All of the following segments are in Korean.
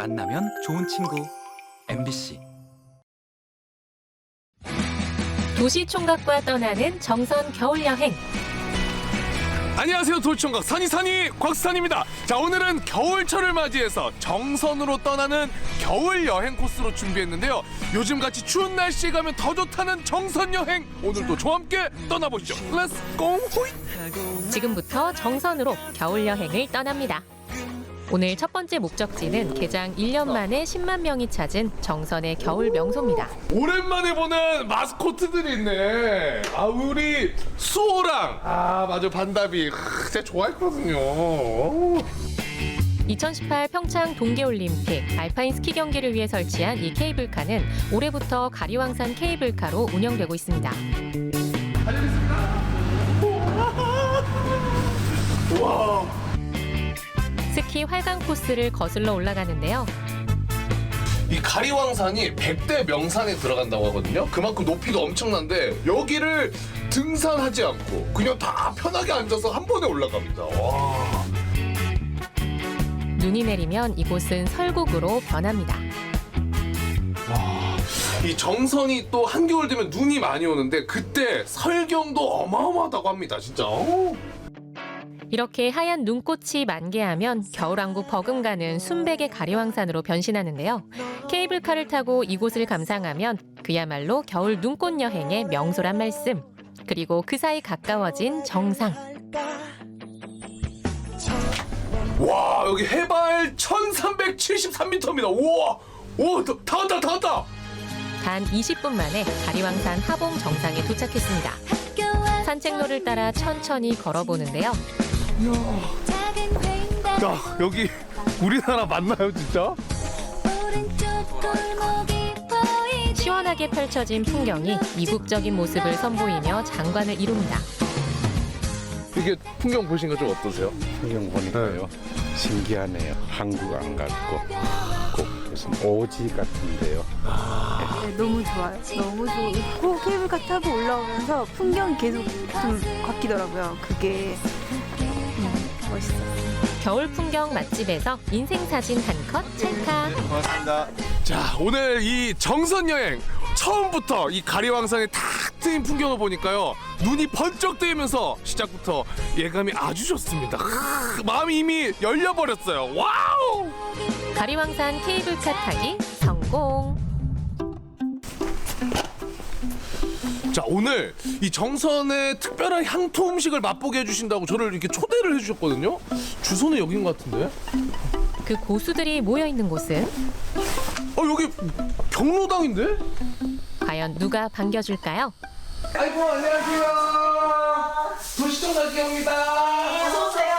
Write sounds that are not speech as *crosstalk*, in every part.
만나면 좋은 친구. MBC 도시 총각과 떠나는 정선 겨울 여행. 안녕하세요 도시총각. 산이산이 곽수산입니다. 자 오늘은 겨울철을 맞이해서 정선으로 떠나는 겨울 여행 코스로 준비했는데요. 요즘같이 추운 날씨에 가면 더 좋다는 정선 여행. 오늘도 저와 함께 떠나보시죠. 렛츠 고 지금부터 정선으로 겨울 여행을 떠납니다. 오늘 첫 번째 목적지는 개장 1년 만에 10만 명이 찾은 정선의 겨울 명소입니다. 오랜만에 보는 마스코트들이 있네. 아 우리 수호랑. 아 맞아. 반다비. 크, 제가 좋아했거든요. 2018 평창 동계올림픽 알파인 스키 경기를 위해 설치한 이 케이블카는 올해부터 가리왕산 케이블카로 운영되고 있습니다. 스키 활강 코스를 거슬러 올라가는데요. 이 가리왕산이 100대 명산에 들어간다고 하거든요. 그만큼 높이도 엄청난데 여기를 등산하지 않고 그냥 다 편하게 앉아서 한 번에 올라갑니다. 와. 눈이 내리면 이곳은 설국으로 변합니다. 이 정선이 또 한겨울 되면 눈이 많이 오는데 그때 설경도 어마어마하다고 합니다. 진짜. 어. 이렇게 하얀 눈꽃이 만개하면 겨울왕국 버금가는 순백의 가리왕산으로 변신하는데요. 케이블카를 타고 이곳을 감상하면 그야말로 겨울 눈꽃 여행의 명소란 말씀. 그리고 그 사이 가까워진 정상. 와 여기 해발 1373m입니다. 우와. 오, 다- 다 왔다, 다 왔다. 단 20분 만에 가리왕산 하봉 정상에 도착했습니다. 산책로를 따라 천천히 걸어보는데요. 야, 여기 우리나라 맞나요, 진짜? 시원하게 펼쳐진 풍경이 이국적인 모습을 선보이며 장관을 이룹니다. 이게 풍경 보신 거 좀 어떠세요? 풍경 보니까요 신기하네요 한국 안 같고 꼭 무슨 오지 같은데요 네, 너무 좋아요. 너무 좋고 케이블카 타고 올라오면서 풍경이 계속 좀 바뀌더라고요. 그게 음, 멋있어요. 겨울 풍경 맛집에서 인생 사진 한 컷 찰칵. 자, 오늘 이 정선 여행 처음부터 이 가리왕산의 탁 트인 풍경을 보니까요. 눈이 번쩍 뜨이면서 시작부터 예감이 아주 좋습니다. 크, 마음이 이미 열려버렸어요. 와우! 가리왕산 케이블카 타기 성공. 자, 오늘 이 정선의 특별한 향토 음식을 맛보게 해주신다고 저를 이렇게 초 대를 해주셨거든요. 주소는 여긴 것 같은데? 그 고수들이 모여 있는 곳은 어, 여기 경로당인데? 과연 누가 반겨줄까요? 아이고, 안녕하세요. 도시청 갈게입니다. 어서오세요.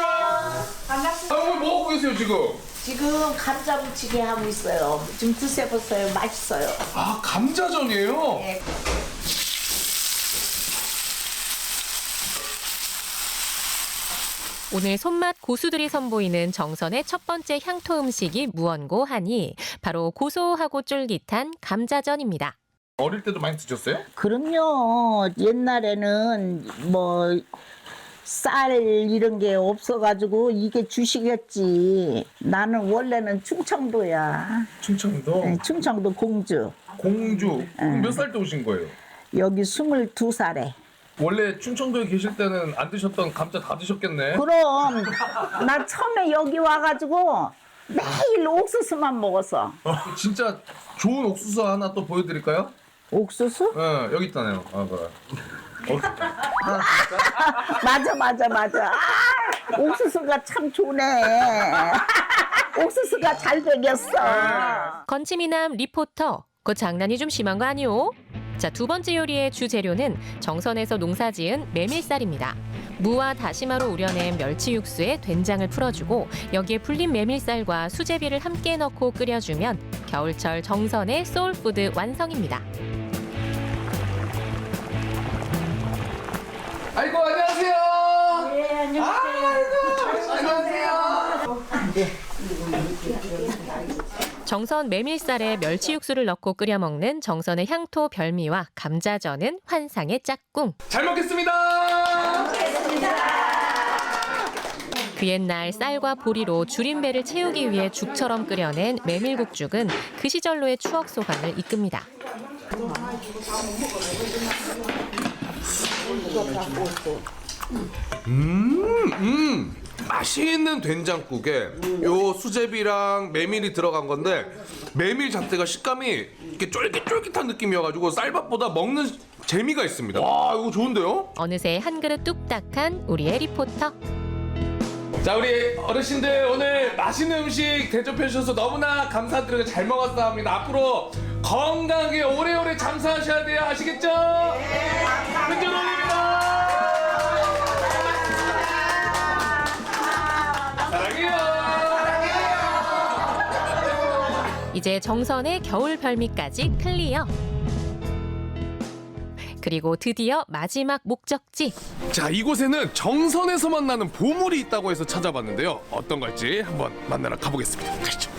반갑습니다. 아, 오늘 뭐 하고 계세요, 지금? 지금 감자 무치게 하고 있어요. 좀 드셔보세요. 맛있어요. 아, 감자전이에요? 네. 오늘 손맛 고수들이 선보이는 정선의 첫 번째 향토 음식이 무언고 하니 바로 고소하고 쫄깃한 감자전입니다. 어릴 때도 많이 드셨어요? 그럼요. 옛날에는 뭐 쌀 이런 게 없어가지고 이게 주식이었지. 나는 원래는 충청도야. 충청도 네, 충청도 공주. 공주 몇 살 때 오신 거예요? 여기 22살에. 원래 충청도에 계실 때는 안 드셨던 감자 다 드셨겠네. 그럼 나 처음에 여기 와가지고 매일 옥수수만 먹었어. 어, 진짜 좋은 옥수수 하나 또 보여드릴까요? 옥수수? 어, 여기 있다네요. 아, 그래. *laughs* 맞아 맞아 맞아. 아, 옥수수가 참 좋네. 옥수수가 잘 되겠어. 건치미남 리포터, 그 장난이 좀 심한 거 아니오? 자, 두 번째 요리의 주재료는 정선에서 농사지은 메밀쌀입니다. 무와 다시마로 우려낸 멸치 육수에 된장을 풀어주고 여기에 불린 메밀쌀과 수제비를 함께 넣고 끓여주면 겨울철 정선의 소울푸드 완성입니다. 아이고 안녕하세요. 네 안녕하세요. 안녕하세요. 정선 메밀쌀에 멸치 육수를 넣고 끓여 먹는 정선의 향토 별미와 감자전은 환상의 짝꿍. 잘 먹겠습니다. 그 옛날 쌀과 보리로 줄임배를 채우기 위해 죽처럼 끓여낸 메밀국죽은 그 시절로의 추억 소감을 이끕니다. 음 맛있는 된장국에 요 수제비랑 메밀이 들어간 건데 메밀 자체가 식감이 이렇게 쫄깃쫄깃한 느낌이어가지고 쌀밥보다 먹는 재미가 있습니다. 와 이거 좋은데요? 어느새 한 그릇 뚝딱한 우리의 리포터. 자 우리 어르신들 오늘 맛있는 음식 대접해 주셔서 너무나 감사드리고 잘 먹었다 합니다. 앞으로 건강하게 오래오래 장사하셔야 돼요. 아시겠죠? 네. 감사합니다. 이제 정선의 겨울 별미까지 클리어. 그리고 드디어 마지막 목적지. 자 이곳에는 정선에서 만나는 보물이 있다고 해서 찾아봤는데요. 어떤 걸지 한번 만나러 가보겠습니다. 가시죠.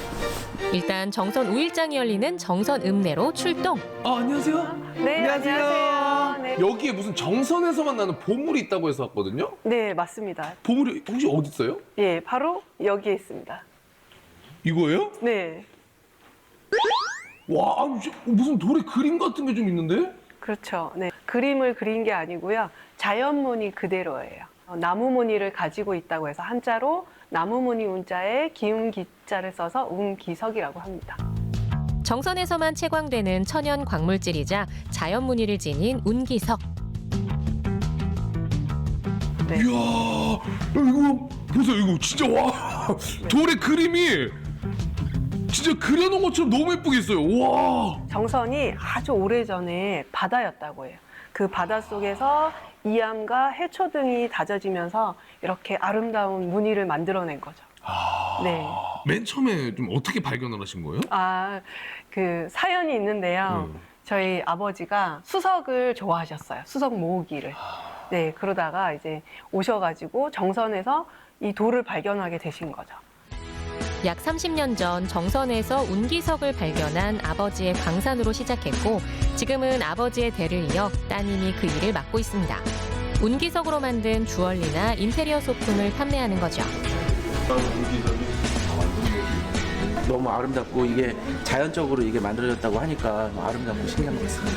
일단 정선 5일장이 열리는 정선 읍내로 출동. 아 안녕하세요. 네, 안녕하세요. 네. 여기에 무슨 정선에서 만나는 보물이 있다고 해서 왔거든요. 네, 맞습니다. 보물이 혹시 어디 있어요? 예, 바로 여기에 있습니다. 이거예요? 네, 와, 아니, 저- 무슨 돌에 그림 같은 게 좀 있는데? 그렇죠. 네. 그림을 그린 게 아니고요. 자연 무늬 그대로예요. 어, 나무 무늬를 가지고 있다고 해서 한자로 나무 무늬 운자에 기운 기자를 써서 운기석이라고 합니다. 정선에서만 채광되는 천연 광물질이자 자연 무늬를 지닌 운기석. 네. 이야, 이거 보세요, 이거 진짜 와, 돌에 그림이 진짜 그려놓은 것처럼 너무 예쁘게 있어요. 와, 정선이 아주 오래전에 바다였다고 해요. 그 바다 속에서 이암과 해초 등이 다져지면서 이렇게 아름다운 무늬를 만들어낸 거죠. 네. 맨 처음에 좀 어떻게 발견을 하신 거예요? 아, 그 사연이 있는데요. 음. 저희 아버지가 수석을 좋아하셨어요. 수석 모으기를. 네, 그러다가 이제 오셔가지고 정선에서 이 돌을 발견하게 되신 거죠. 약 30년 전 정선에서 운기석을 발견한 아버지의 광산으로 시작했고 지금은 아버지의 대를 이어 따님이 그 일을 맡고 있습니다. 운기석으로 만든 주얼리나 인테리어 소품을 판매하는 거죠. 너무 아름답고 이게 자연적으로 이게 만들어졌다고 하니까 뭐 아름답고 신기한 것 같습니다.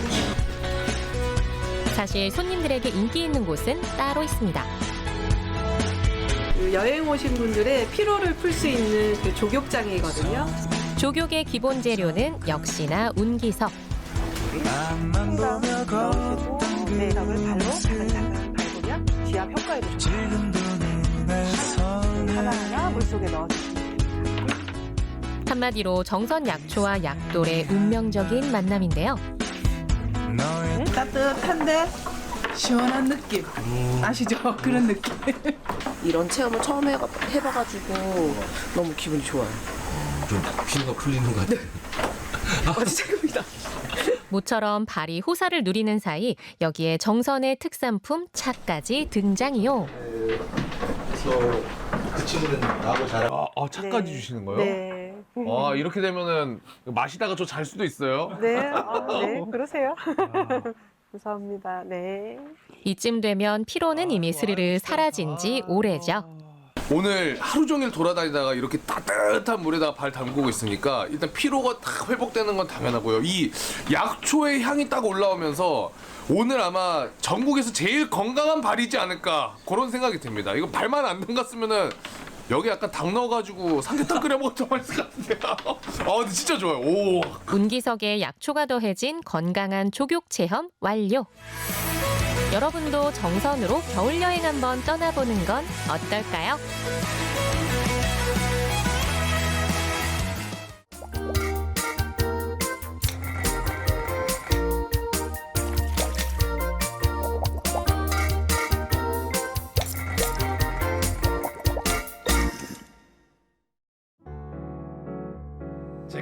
사실 손님들에게 인기 있는 곳은 따로 있습니다. 그 여행 오신 분들의 피로를 풀 수 있는 그 조격장이거든요. 조격의 기본 재료는 역시나 운기석. 넣으시고 네, 덕을 발로 자글자글 밟으면 지압 효과에도 좋아요. 하나 하나 물속에 넣어주시면 됩니다. 한마디로 정선 약초와 약돌의 운명적인 만남인데요. 따뜻한데 시원한 느낌. 아시죠? *laughs* 그런 느낌. 이런 체험을 처음 해봐, 해봐가지고 너무 기분이 좋아요. 좀 피로가 풀리는 것 같아요. 아, 진짜입니다. 모처럼 발이 호사를 누리는 사이 여기에 정선의 특산품 차까지 등장이요. 아, 아 차까지 네. 주시는 거예요? 네. 아, 이렇게 되면은 마시다가 저 잘 수도 있어요. 네, 아, 네, 그러세요. 감사합니다. 네. 이쯤 되면 피로는 이미 스르르 사라진 지 오래죠. 오늘 하루 종일 돌아다니다가 이렇게 따뜻한 물에다가 발 담그고 있으니까 일단 피로가 다 회복되는 건 당연하고요. 이 약초의 향이 딱 올라오면서 오늘 아마 전국에서 제일 건강한 발이지 않을까 그런 생각이 듭니다. 이거 발만 안 담갔으면은 여기 약간 당 넣어가지고 삼계탕 끓여 먹어도 맛있을 것 같은데요. 아 근데 진짜 좋아요. 오. 운기석에 약초가 더해진 건강한 조격 체험 완료. 여러분도 정선으로 겨울 여행 한번 떠나보는 건 어떨까요?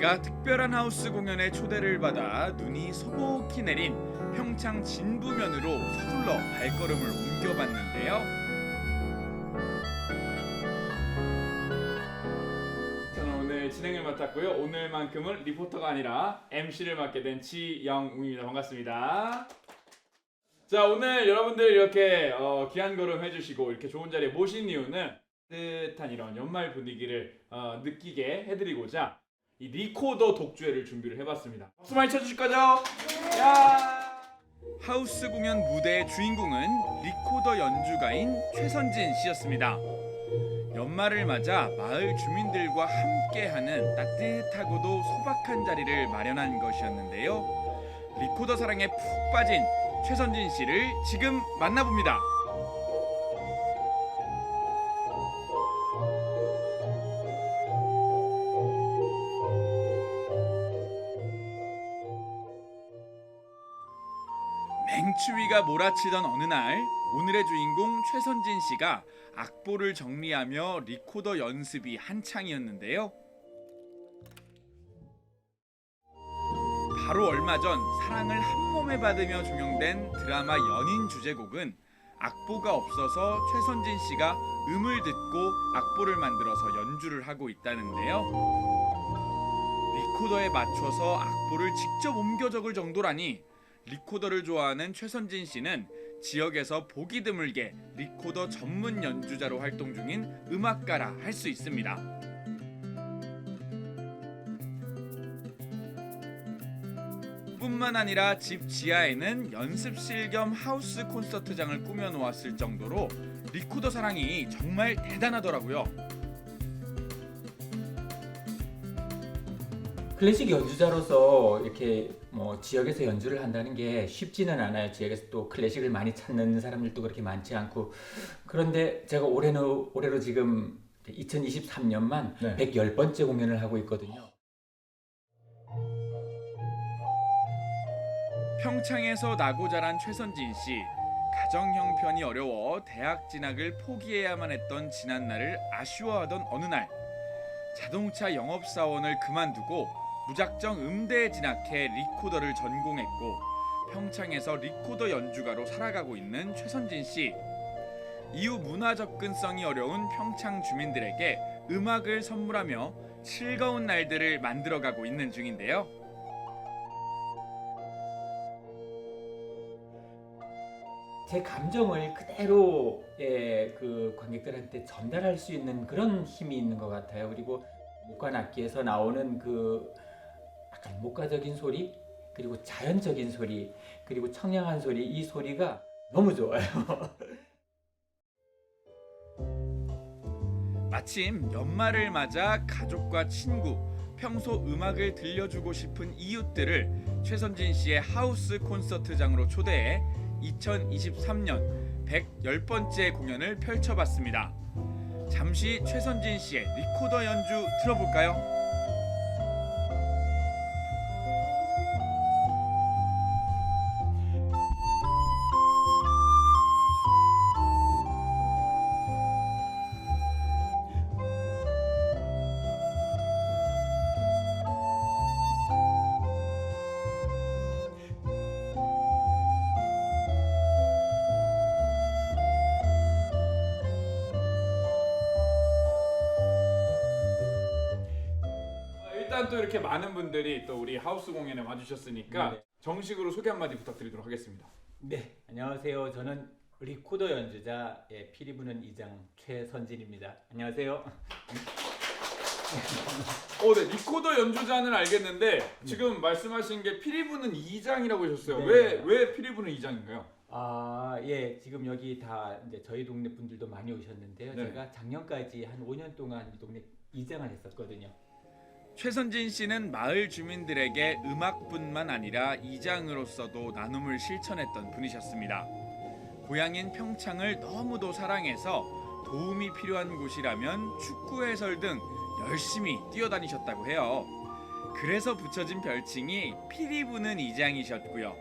제가 특별한 하우스 공연에 초대를 받아 눈이 소복히 내린 평창 진부면으로 서둘러 발걸음을 옮겨봤는데요. 저는 오늘 진행을 맡았고요. 오늘만큼은 리포터가 아니라 MC를 맡게 된 치영웅입니다. 반갑습니다. 자 오늘 여러분들 이렇게 어, 귀한 걸음 해주시고 이렇게 좋은 자리에 모신 이유는 따뜻한 이런 연말 분위기를 어, 느끼게 해드리고자 이 리코더 독주회를 준비를 해봤습니다. 박수 많이 쳐주실 거죠? 야! 하우스 공연 무대의 주인공은 리코더 연주가인 최선진 씨였습니다. 연말을 맞아 마을 주민들과 함께하는 따뜻하고도 소박한 자리를 마련한 것이었는데요. 리코더 사랑에 푹 빠진 최선진 씨를 지금 만나봅니다. 맹추위가 몰아치던 어느 날 오늘의 주인공 최선진 씨가 악보를 정리하며 리코더 연습이 한창이었는데요. 바로 얼마 전 사랑을 한 몸에 받으며 종영된 드라마 연인 주제곡은 악보가 없어서 최선진 씨가 음을 듣고 악보를 만들어서 연주를 하고 있다는데요. 리코더에 맞춰서 악보를 직접 옮겨 적을 정도라니 리코더를 좋아하는 최선진 씨는 지역에서 보기 드물게 리코더 전문 연주자로 활동 중인 음악가라 할 수 있습니다. 뿐만 아니라 집 지하에는 연습실 겸 하우스 콘서트장을 꾸며 놓았을 정도로 리코더 사랑이 정말 대단하더라고요. 클래식 연주자로서 이렇게 뭐 지역에서 연주를 한다는 게 쉽지는 않아요. 지역에서 또 클래식을 많이 찾는 사람들도 그렇게 많지 않고 그런데 제가 올해는 올해로 지금 2023년만 네. 110번째 공연을 하고 있거든요. 평창에서 나고 자란 최선진 씨. 가정 형편이 어려워 대학 진학을 포기해야만 했던 지난 날을 아쉬워하던 어느 날 자동차 영업 사원을 그만두고 무작정 음대에 진학해 리코더를 전공했고 평창에서 리코더 연주가로 살아가고 있는 최선진 씨. 이후 문화 접근성이 어려운 평창 주민들에게 음악을 선물하며 즐거운 날들을 만들어가고 있는 중인데요. 제 감정을 그대로 예, 그 관객들한테 전달할 수 있는 그런 힘이 있는 것 같아요. 그리고 목관 악기에서 나오는 그 약간 목가적인 소리 그리고 자연적인 소리 그리고 청량한 소리 이 소리가 너무 좋아요. *laughs* 마침 연말을 맞아 가족과 친구, 평소 음악을 들려주고 싶은 이웃들을 최선진 씨의 하우스 콘서트장으로 초대해 2023년 110번째 공연을 펼쳐봤습니다. 잠시 최선진 씨의 리코더 연주 들어볼까요? 또 이렇게 많은 분들이 또 우리 하우스 공연에 와주셨으니까 네. 정식으로 소개 한마디 부탁드리도록 하겠습니다. 네, 안녕하세요. 저는 리코더 연주자 예, 피리 부는 이장 최선진입니다. 안녕하세요. 어, 네 리코더 연주자는 알겠는데 지금 말씀하신 게 피리 부는 이장이라고 하셨어요. 네. 왜 왜 피리 부는 이장인가요? 아, 예, 지금 여기 다 이제 저희 동네 분들도 많이 오셨는데요. 네. 제가 작년까지 한 5년 동안 이 동네 이장을 했었거든요. 최선진 씨는 마을 주민들에게 음악뿐만 아니라 이장으로서도 나눔을 실천했던 분이셨습니다. 고향인 평창을 너무도 사랑해서 도움이 필요한 곳이라면 축구 해설 등 열심히 뛰어다니셨다고 해요. 그래서 붙여진 별칭이 피리 부는 이장이셨고요.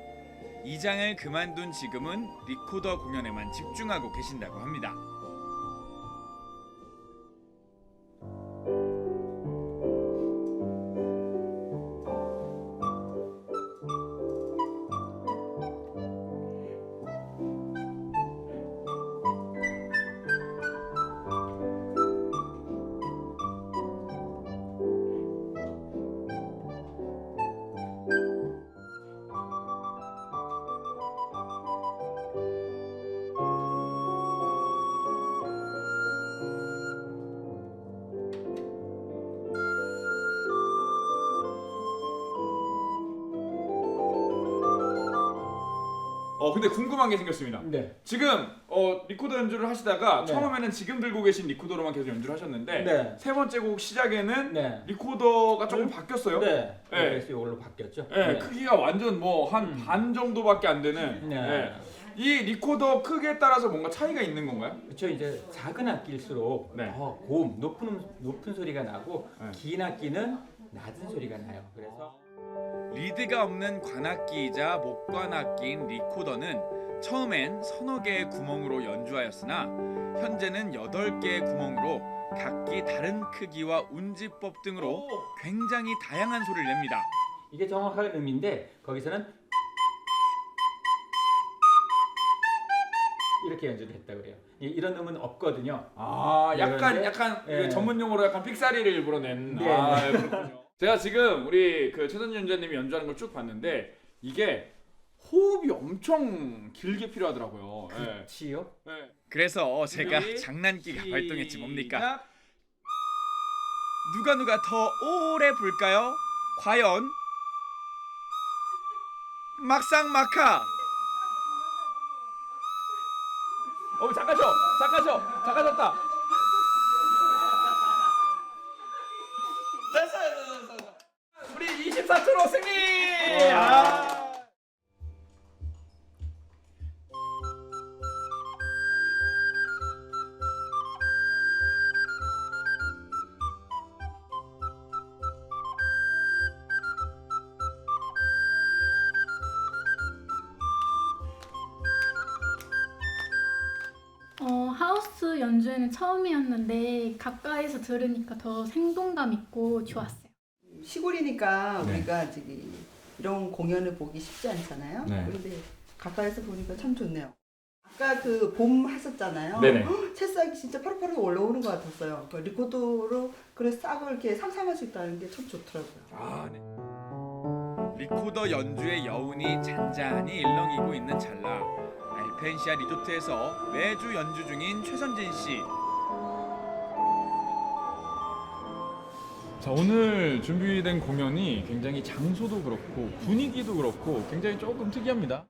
이장을 그만둔 지금은 리코더 공연에만 집중하고 계신다고 합니다. 어 근데 궁금한 게 생겼습니다. 네. 지금 어 리코더 연주를 하시다가 네. 처음에는 지금 들고 계신 리코더로만 계속 연주를 하셨는데 네. 세 번째 곡 시작에는 네. 리코더가 조금 바뀌었어요. 네. 네. 그래서 이걸로 바뀌었죠. 네, 크기가 완전 뭐 한 반 정도밖에 안 되는. 네. 네. 이 리코더 크기에 따라서 뭔가 차이가 있는 건가요? 그렇죠. 이제 작은 악기일수록 네. 더 고음, 높은 높은 소리가 나고 네. 긴 악기는 낮은 소리가 나요. 그래서 리드가 없는 관악기이자 목관악기인 리코더는 처음엔 서너 개의 구멍으로 연주하였으나 현재는 여덟 개의 구멍으로 각기 다른 크기와 운지법 등으로 굉장히 다양한 소리를 냅니다. 이게 정확한 의미인데 거기서는 이렇게 연주를 했다 그래요. 이- 이런 음은 없거든요. 아, 약간 그런데, 약간 예. 그 전문 용어로 약간 삑사리를 일부러 낸. 네, 아, 네. 그렇군요. 제가 지금 우리 그 최선 연주자님이 연주하는 걸 쭉 봤는데 이게 호흡이 엄청 길게 필요하더라고요. 예. 치요? 네. 그래서 제가 준비, 장난기가. 발동했지 뭡니까? 누가 누가 더 오래 불까요? 과연 막상 마카. 어 잠깐 쉬어, 잠깐 쉬어, 잠깐 쉬었다. 연주회는 처음이었는데 가까이서 들으니까 더 생동감 있고 좋았어요. 시골이니까 네. 우리가 저기 이런 공연을 보기 쉽지 않잖아요. 네. 그런데 가까이서 보니까 참 좋네요. 아까 그 봄 하셨잖아요. 네네. 헉, 새싹이 진짜 파릇파릇 올라오는 것 같았어요. 그 리코더로 그래 싹을 이렇게 상상할 수 있다는 게 참 좋더라고요. 아, 네. 리코더 연주의 여운이 잔잔히 일렁이고 있는 찰나 알펜시아 리조트에서 매주 연주 중인 최선진 씨. 자 오늘 준비된 공연이 굉장히 장소도 그렇고 분위기도 그렇고 굉장히 조금 특이합니다.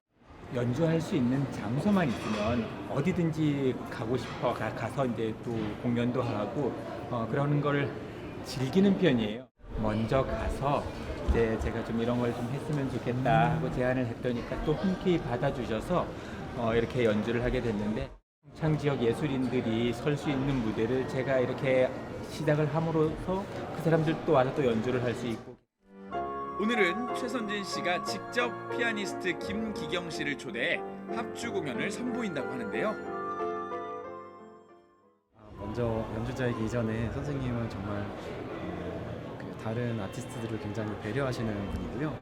연주할 수 있는 장소만 있으면 어디든지 가고 싶어 가, 가서 이제 또 공연도 하고 어, 그러는 걸 즐기는 편이에요. 먼저 가서 이제 제가 좀 이런 걸 좀 했으면 좋겠다 하고 제안을 했더니까 또 흔쾌히 받아주셔서 어, 이렇게 연주를 하게 됐는데 평창 지역 예술인들이 설 수 있는 무대를 제가 이렇게 시작을 함으로써 그 사람들도 와서 또 연주를 할 수 있고 오늘은 최선진 씨가 직접 피아니스트 김기경 씨를 초대해 합주 공연을 선보인다고 하는데요. 먼저 연주자이기 이전에 선생님은 정말 어, 그 다른 아티스트들을 굉장히 배려하시는 분이고요.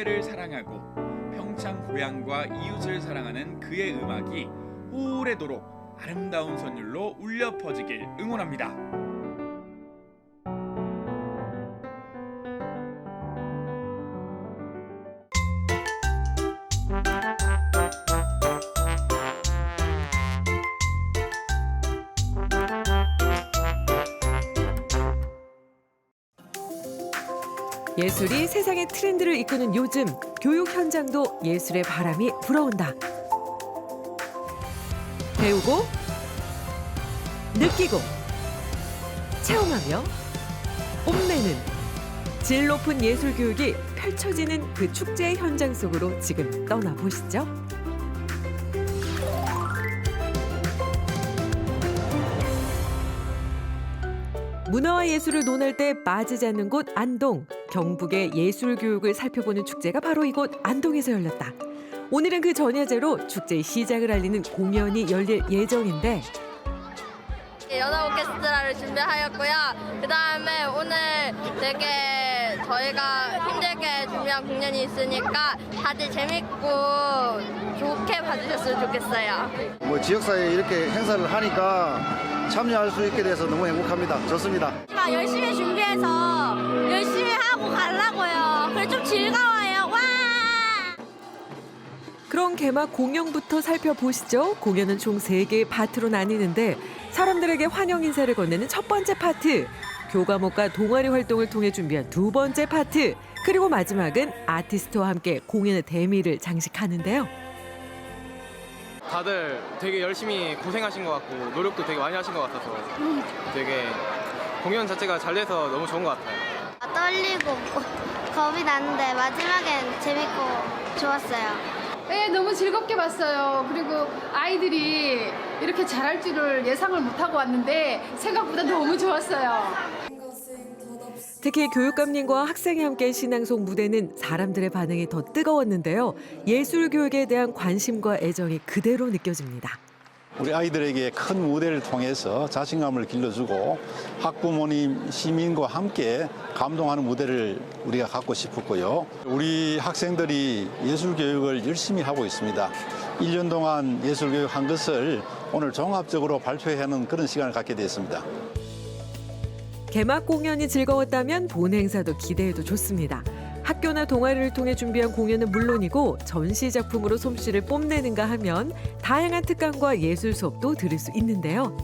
무대를 사랑하고 평창 고향과 이웃을 사랑하는 그의 음악이 오래도록 아름다운 선율로 울려 퍼지길 응원합니다. 예술이 세상의 트렌드를 이끄는 요즘 교육 현장도 예술의 바람이 불어온다. 배우고 느끼고 체험하며 뽐내는 질 높은 예술 교육이 펼쳐지는 그 축제 현장 속으로 지금 떠나 보시죠. 문화와 예술을 논할 때 빠지지 않는 곳 안동. 경북의 예술 교육을 살펴보는 축제가 바로 이곳 안동에서 열렸다. 오늘은 그 전야제로 축제의 시작을 알리는 공연이 열릴 예정인데 연화 오케스트라를 준비하였고요. 그 다음에 오늘 되게 저희가 힘들게 준비한 공연이 있으니까 다들 재밌고 좋게 봐주셨으면 좋겠어요. 뭐 지역사회에 이렇게 행사를 하니까 참여할 수 있게 돼서 너무 행복합니다. 좋습니다. 열심히 준비해서 열심히 하고 가려고요. 그래 좀 즐거워요. 와! 그럼 개막 공연부터 살펴보시죠. 공연은 총 세개의 파트로 나뉘는데 사람들에게 환영 인사를 건네는 첫 번째 파트, 교과목과 동아리 활동을 통해 준비한 두 번째 파트, 그리고 마지막은 아티스트와 함께 공연의 대미를 장식하는데요. 다들 되게 열심히 고생하신 것 같고 노력도 되게 많이 하신 것 같아서 되게 공연 자체가 잘 돼서 너무 좋은 것 같아요. 떨리고 겁이 나는데 마지막엔 재밌고 좋았어요. 네, 너무 즐겁게 봤어요. 그리고 아이들이 이렇게 잘할 줄을 예상을 못하고 왔는데 생각보다 너무 좋았어요. 특히 교육감님과 학생이 함께 신앙송 무대는 사람들의 반응이 더 뜨거웠는데요. 예술 교육에 대한 관심과 애정이 그대로 느껴집니다. 우리 아이들에게 큰 무대를 통해서 자신감을 길러주고 학부모님, 시민과 함께 감동하는 무대를 우리가 갖고 싶었고요. 우리 학생들이 예술 교육을 열심히 하고 있습니다. 1년 동안 예술 교육 한 것을 오늘 종합적으로 발표하는 그런 시간을 갖게 됐습니다. 개막 공연이 즐거웠다면 본 행사도 기대해도 좋습니다. 학교나 동아리를 통해 준비한 공연은 물론이고 전시 작품으로 솜씨를 뽐내는가 하면 다양한 특강과 예술 수업도 들을 수 있는데요.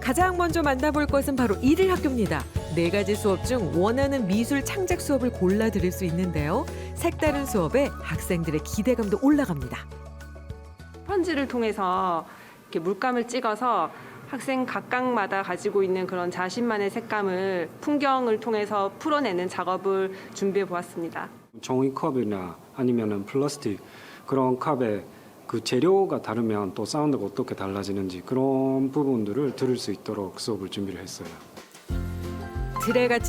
가장 먼저 만나볼 것은 바로 일일 학교입니다. 네 가지 수업 중 원하는 미술 창작 수업을 골라 들을 수 있는데요. 색다른 수업에 학생들의 기대감도 올라갑니다. 편지를 통해서 이렇게 물감을 찍어서 학생 각각마다 가지고 있는 그런 자신만의 색감을 풍경을 통해서 풀어내는 작업을 준비해 보았습니다. 종이컵이나 아니면은 플라스틱 그런 컵에 그 재료가 다르면 또 사운드가 어떻게 달라지는지 그런 부분들을 들을 수 있도록 수업을 준비를 했어요. 틀에 갇힌